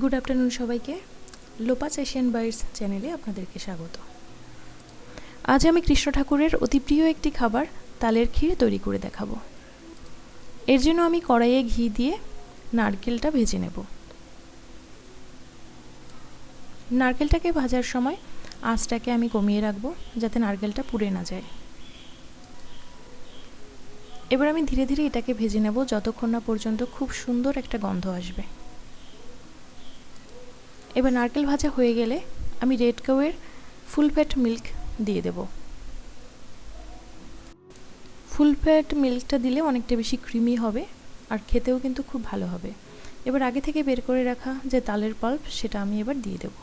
Good afternoon সবাইকে। লোপাস Asian bytes চ্যানেলে আপনাদেরকে স্বাগত। আজ আমি কৃষ্ণ ঠাকুরের অতি প্রিয় একটি খাবার তালের ক্ষীর তৈরি করে দেখাবো। এর জন্য আমি কড়াইয়ে ঘি দিয়ে নারকেলটা ভেজে নেব। নারকেলটাকে ভাজার সময় আঁচটাকে আমি কমিয়ে রাখব যাতে নারকেলটা পুড়ে না যায়। এবার আমি ধীরে ধীরে এটাকে ভেজে নেব যতক্ষণ না পর্যন্ত খুব সুন্দর একটা গন্ধ আসবে। এবার নারকেল ভাজা হয়ে গেলে আমি রেড কাউয়ের ফুল ফ্যাট মিল্ক দিয়ে দেব। ফুল ফ্যাট মিল্কটা দিলে অনেকটা বেশি ক্রিমি হবে আর খেতেও কিন্তু খুব ভালো হবে। এবার আগে থেকে বের করে রাখা যে তালের পাল্প সেটা আমি এবার দিয়ে দেব।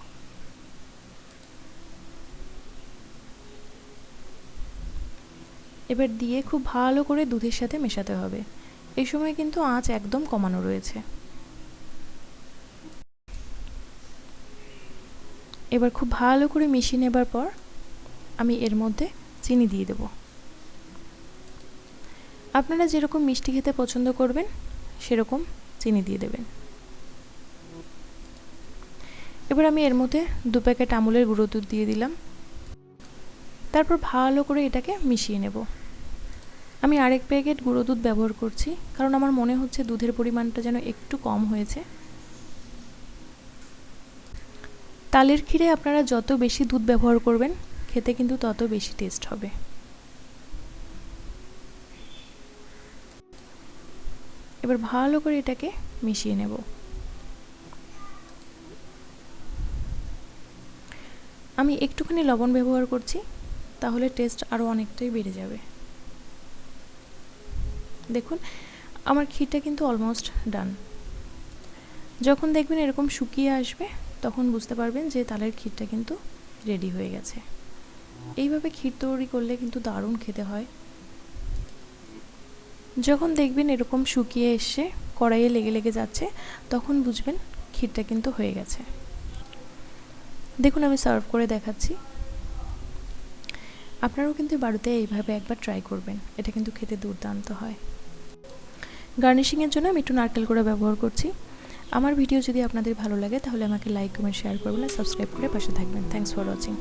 এবার দিয়ে খুব ভালো করে দুধের সাথে মেশাতে হবে। এই সময় কিন্তু আঁচ একদম কমানো রয়েছে। এবার খুব ভালো করে মিশিয়ে নেবার পর আমি এর মধ্যে চিনি দিয়ে দেব। আপনারা যেরকম মিষ্টি খেতে পছন্দ করবেন, সেরকম চিনি দিয়ে দেবেন। এবার আমি এর মধ্যে দু প্যাকেট আমুলের গুঁড়ো দুধ দিয়ে দিলাম। তারপর ভালো করে এটাকে মিশিয়ে নেব। আমি আরেক প্যাকেট গুঁড়ো দুধ ব্যবহার করছি, কারণ আমার মনে হচ্ছে দুধের পরিমাণটা যেন একটু কম হয়েছে। তালের ক্ষীরে আপনারা যত বেশি দুধ ব্যবহার করবেন, খেতে কিন্তু তত বেশি টেস্ট হবে। এবার ভালো করে এটাকে মিশিয়ে নেব। আমি একটুখানি লবণ ব্যবহার করছি, তাহলে টেস্ট আরও অনেকটাই বেড়ে যাবে। দেখুন, আমার ক্ষীরটা কিন্তু অলমোস্ট ডান যখন দেখবেন এরকম শুকিয়ে আসবে তখন বুঝতে পারবেন যে তালের ক্ষীরটা কিন্তু রেডি হয়ে গেছে। এইভাবে ক্ষীর তৈরি করলে কিন্তু দারুণ খেতে হয়। যখন দেখবেন এরকম শুকিয়ে এসে কড়াইয়ে লেগে লেগে যাচ্ছে, তখন বুঝবেন ক্ষীরটা কিন্তু হয়ে গেছে। দেখুন, আমি সার্ভ করে দেখাচ্ছি। আপনারাও কিন্তু বাড়িতে এইভাবে একবার ট্রাই করবেন। এটা কিন্তু খেতে দুর্দান্ত হয়। গার্নিশিংয়ের জন্য আমি একটু নারকেল করে ব্যবহার করছি। আমার ভিডিও যদি আপনাদের ভালো লাগে তাহলে আমাকে লাইক কমেন্ট শেয়ার করবেন আর সাবস্ক্রাইব করে পাশে থাকবেন। Thanks for watching